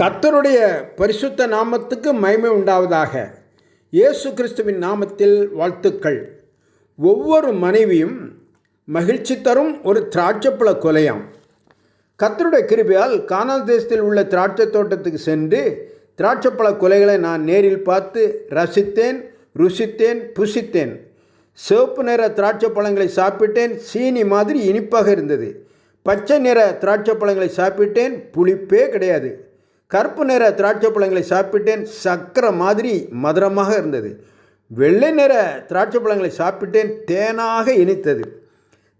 கர்த்தருடைய பரிசுத்த நாமத்துக்கு மகிமை உண்டாவதாக. இயேசு கிறிஸ்துவின் நாமத்தில் வாழ்த்துக்கள். ஒவ்வொரு மனைவியும் மகிழ்ச்சி தரும் ஒரு திராட்சைப்பழ கொலையாம். கர்த்தருடைய கிருபையால் கானால் தேசத்தில் உள்ள திராட்சை தோட்டத்துக்கு சென்று திராட்சைப்பழ கொலைகளை நான் நேரில் பார்த்து ரசித்தேன் ருசித்தேன் புசித்தேன். சிவப்பு நிற திராட்சை பழங்களை சாப்பிட்டேன் சீனி மாதிரி இனிப்பாக இருந்தது. பச்சை நிற திராட்சை பழங்களை சாப்பிட்டேன் புளிப்பே கிடையாது. கருப்பு நிற திராட்சை பழங்களை சாப்பிட்டேன். சக்கரை மாதிரி மதுரமாக இருந்தது. வெள்ளை நிற திராட்சை பழங்களை சாப்பிட்டேன். தேனாக இனித்தது.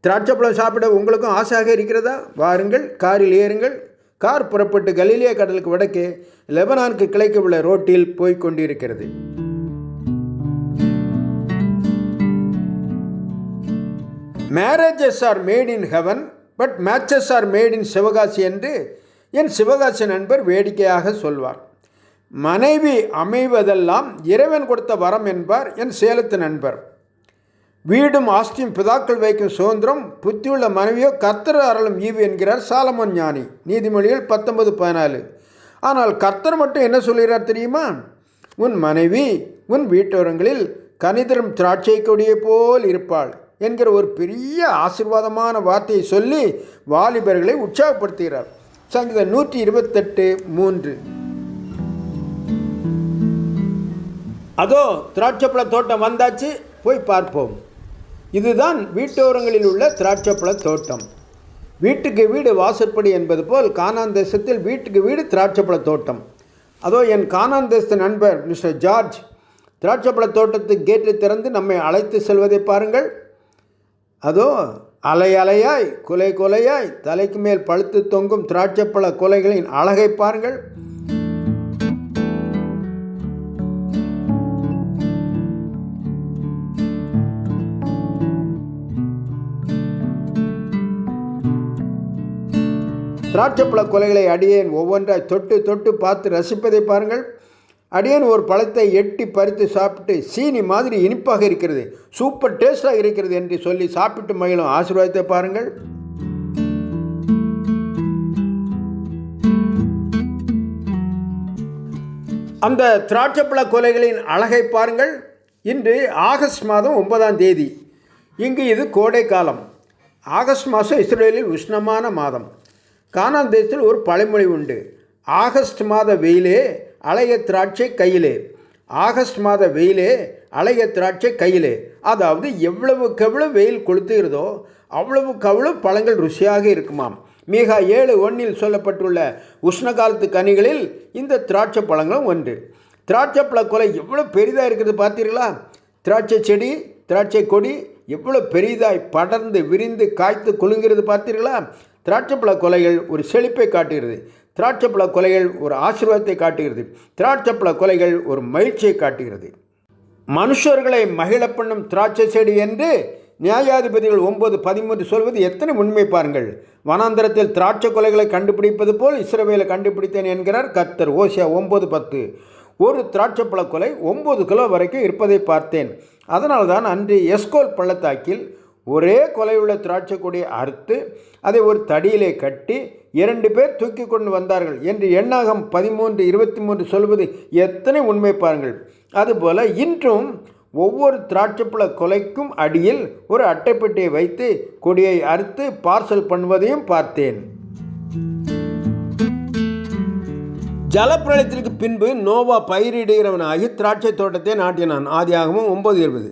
திராட்சை பழம் சாப்பிட உங்களுக்கும் ஆசையாக இருக்கிறதா? வாருங்கள் காரில் ஏறுங்கள். கார் புறப்பட்டு கலீலியா கடலுக்கு வடக்கே லெபனானுக்கு கிளைக்க உள்ள ரோட்டில் போய்க் கொண்டிருக்கிறது marriages are made in heaven but matches are made in Sivakasi என்று என் சிவகாசி நண்பர் வேடிக்கையாக சொல்வார் மனைவி அமைவதெல்லாம் இறைவன் கொடுத்த வரம் என்பார் என் சேலத்து நண்பர். வீடும் ஆஸ்தியும் பிதாக்கள் வைக்கும் சுதந்திரம் புத்தியுள்ள மனைவியோ கர்த்தர் அருளும் ஈவு என்கிறார் சாலமன் ஞானி. நீதிமொழிகள் பத்தொன்பது பதினாலு. ஆனால் கர்த்தர் மட்டும் என்ன சொல்கிறார் தெரியுமா? உன் மனைவி உன் வீட்டோரங்களில் கனிதரும் திராட்சை கொடியை போல் இருப்பாள் என்கிற ஒரு பெரிய ஆசிர்வாதமான வார்த்தையை சொல்லி வாலிபர்களை உற்சாகப்படுத்துகிறார். சங்கீதம் நூற்றி இருபத்தெட்டு மூன்று. அதோ திராட்சைப்பழ தோட்டம் வந்தாச்சு போய் பார்ப்போம். இதுதான் வீட்டோரங்களில் உள்ள திராட்சைப்பழ தோட்டம். வீட்டுக்கு வீடு வாசற்படி என்பது போல் கானான் தேசத்தில் வீட்டுக்கு வீடு திராட்சைப்பழ தோட்டம். அதோ என் கானான் தேச நண்பர் மிஸ்டர் ஜார்ஜ் திராட்சைப்பழ தோட்டத்துக்கு கேட்டை திறந்து நம்மை அழைத்து செல்வதை பாருங்கள். அதோ அலை அலையாய் குலை கொலையாய் தலைக்கு மேல் பழுத்து தொங்கும் திராட்சைப்பழ கொலைகளின் அழகை பாருங்கள். திராட்சைப்பழ கொலைகளை அடியேன் ஒவ்வொன்றாய் தொட்டு தொட்டு பார்த்து ரசிப்பதை பாருங்கள். அடியேன் ஒரு பழத்தை எட்டி பறித்து சாப்பிட்டு சீனி மாதிரி இனிப்பாக இருக்கிறது சூப்பர் டேஸ்டாக இருக்கிறது என்று சொல்லி சாப்பிட்டு மகிழும் ஆசீர்வாதத்தை பாருங்கள். அந்த திராட்சைப்பழ கொலைகளின் அழகை பாருங்கள். இன்று ஆகஸ்ட் மாதம் ஒன்பதாம் தேதி. இங்கு இது கோடை காலம். ஆகஸ்ட் மாதம் இஸ்ரேலில் உஷ்ணமான மாதம். கானான் தேசத்தில் ஒரு பழமொழி உண்டு. ஆகஸ்ட் மாத வெயிலே அலைய திராட்சை கையிலே. ஆகஸ்ட் மாத வெயிலே அலைய திராட்சை கையிலே. அதாவது எவ்வளவுக்கு எவ்வளவு வெயில் கொளுத்துகிறதோ அவ்வளவுக்கு அவ்வளவு பழங்கள் ருசியாக இருக்குமாம். மிக ஏழு ஒன்றில் சொல்லப்பட்டுள்ள உஷ்ணகாலத்து கனிகளில் இந்த திராட்சை பழங்களும் ஒன்று. திராட்சை பழ கொலை எவ்வளோ பெரிதாக இருக்கிறது பார்த்தீர்களா? திராட்சை செடி திராட்சை கொடி எவ்வளோ பெரிதாய் படர்ந்து விரிந்து காய்த்து குலுங்கிறது பார்த்தீர்களா? திராட்சைப்பழ கொலைகள் ஒரு செழிப்பை காட்டுகிறது. திராட்சைப்பழ கொலைகள் ஒரு ஆசீர்வாதத்தை காட்டுகிறது. திராட்சைப்பழ கொலைகள் ஒரு மகிழ்ச்சியை காட்டுகிறது. மனுஷர்களை மகிழ பண்ணும் திராட்சை செடி என்று நியாயாதிபதிகள் ஒன்பது பதிமூன்று சொல்வது எத்தனை உண்மை பாருங்கள். வனாந்தரத்தில் திராட்சை கொலைகளை கண்டுபிடிப்பது போல் இஸ்ரவேலை கண்டுபிடித்தேன் என்கிறார் கர்த்தர் ஓசியா ஒம்பது பத்து. ஒரு திராட்சைப்பழ கொலை ஒம்பது கிலோ வரைக்கும் இருப்பதை பார்த்தேன். அதனால்தான் அன்று எஸ்கோல் பள்ளத்தாக்கில் ஒரே கொலையுள்ள திராட்சை கொடியை அறுத்து அதை ஒரு தடியிலே கட்டி இரண்டு பேர் தூக்கி கொண்டு வந்தார்கள் என்று எண்ணாகம் பதிமூன்று இருபத்தி மூன்று சொல்வது எத்தனை உண்மை பாருங்கள். அதுபோல் இன்றும் ஒவ்வொரு திராட்சைப்பழ கொலைக்கும் அடியில் ஒரு அட்டைப்பெட்டியை வைத்து கொடியை அறுத்து பார்சல் பண்ணுவதையும் பார்த்தேன். ஜலப்பிரளயத்திற்கு பின்பு நோவா பயிரிடுகிறவனாகி திராட்சை தோட்டத்தை நாட்டினான். ஆதியாகவும் ஒன்பது இருபது.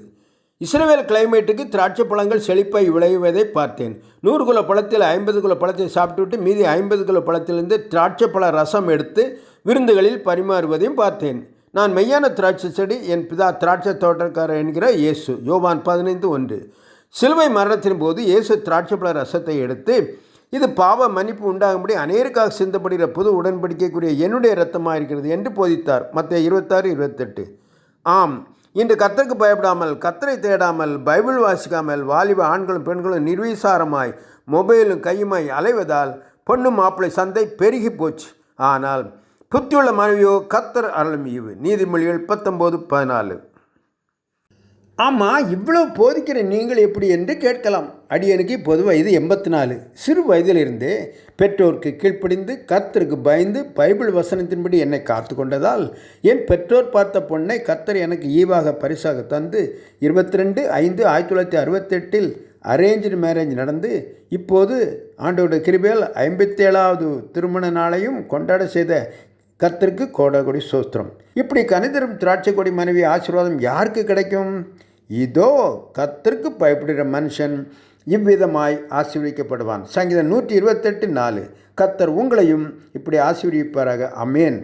இஸ்ரேல் கிளைமேட்டுக்கு திராட்சை பழங்கள் செழிப்பாய் விளைவதை பார்த்தேன். நூறு கிலோ பழத்தில் ஐம்பது கிலோ பழத்தை சாப்பிட்டுவிட்டு மீதி ஐம்பது கிலோ பழத்திலிருந்து திராட்சை பழ ரசம் எடுத்து விருந்துகளில் பரிமாறுவதையும் பார்த்தேன். நான் மெய்யான திராட்சை செடி என் பிதா திராட்சை தோட்டக்காரர் என்கிற இயேசு. யோவான் பதினைந்து ஒன்று. சிலுவை மரணத்தின் போது இயேசு திராட்சை பழ ரசத்தை எடுத்து இது பாவ மன்னிப்பு உண்டாகும்படி அநேருக்காக சிந்தப்படுகிற புது உடன்படிக்கைக்குரிய என்னுடைய இரத்தமாக இருக்கிறது என்று போதித்தார். மற்ற இருபத்தாறு இருபத்தெட்டு. ஆம். இன்று கத்தருக்கு பயப்படாமல் கத்தரை தேடாமல் பைபிள் வாசிக்காமல் வாலிப ஆண்களும் பெண்களும் நிர்வீசாரமாய் மொபைலும் கையுமாய் அலைவதால் பொண்ணு மாப்பிள்ளை சந்தை பெருகி போச்சு. ஆனால் புத்தியுள்ள மனைவியோ கத்தர் அருளும் நீதிமொழிகள் பத்தொம்போது பதினாலு. ஆமாம் இவ்வளவு போதிக்கிற நீங்கள் எப்படி என்று கேட்கலாம். அடியனுக்கு இப்போது வயது எண்பத்தி நாலு சிறு வயதிலிருந்தே பெற்றோருக்கு கீழ்ப்படிந்து கர்த்தருக்கு பயந்து பைபிள் வசனத்தின்படி என்னை காத்து கொண்டதால் என் பெற்றோர் பார்த்த பொண்ணை கர்த்தர் எனக்கு ஈவாக பரிசாக தந்து இருபத்தி ரெண்டு ஐந்து ஆயிரத்தி தொள்ளாயிரத்தி அறுபத்தெட்டில் அரேஞ்சு மேரேஜ் நடந்து இப்போது ஆண்டோட கிருபையால் ஐம்பத்தேழாவது திருமண நாளையும் கொண்டாட செய்த கர்த்தருக்கு கோடகொடி சோஸ்திரம் இப்படி கனிதரும் திராட்சை கொடி மனைவி ஆசீர்வாதம் யாருக்கு கிடைக்கும்? இதோ கத்திற்கு பயப்படுகிற மனுஷன் இவ்விதமாய் ஆசீர்வதிக்கப்படுவான். சங்கீதம் நூற்றி இருபத்தெட்டு நாலு. கத்தர் உங்களையும் இப்படி ஆசீர்வதிப்பாராக. அமேன்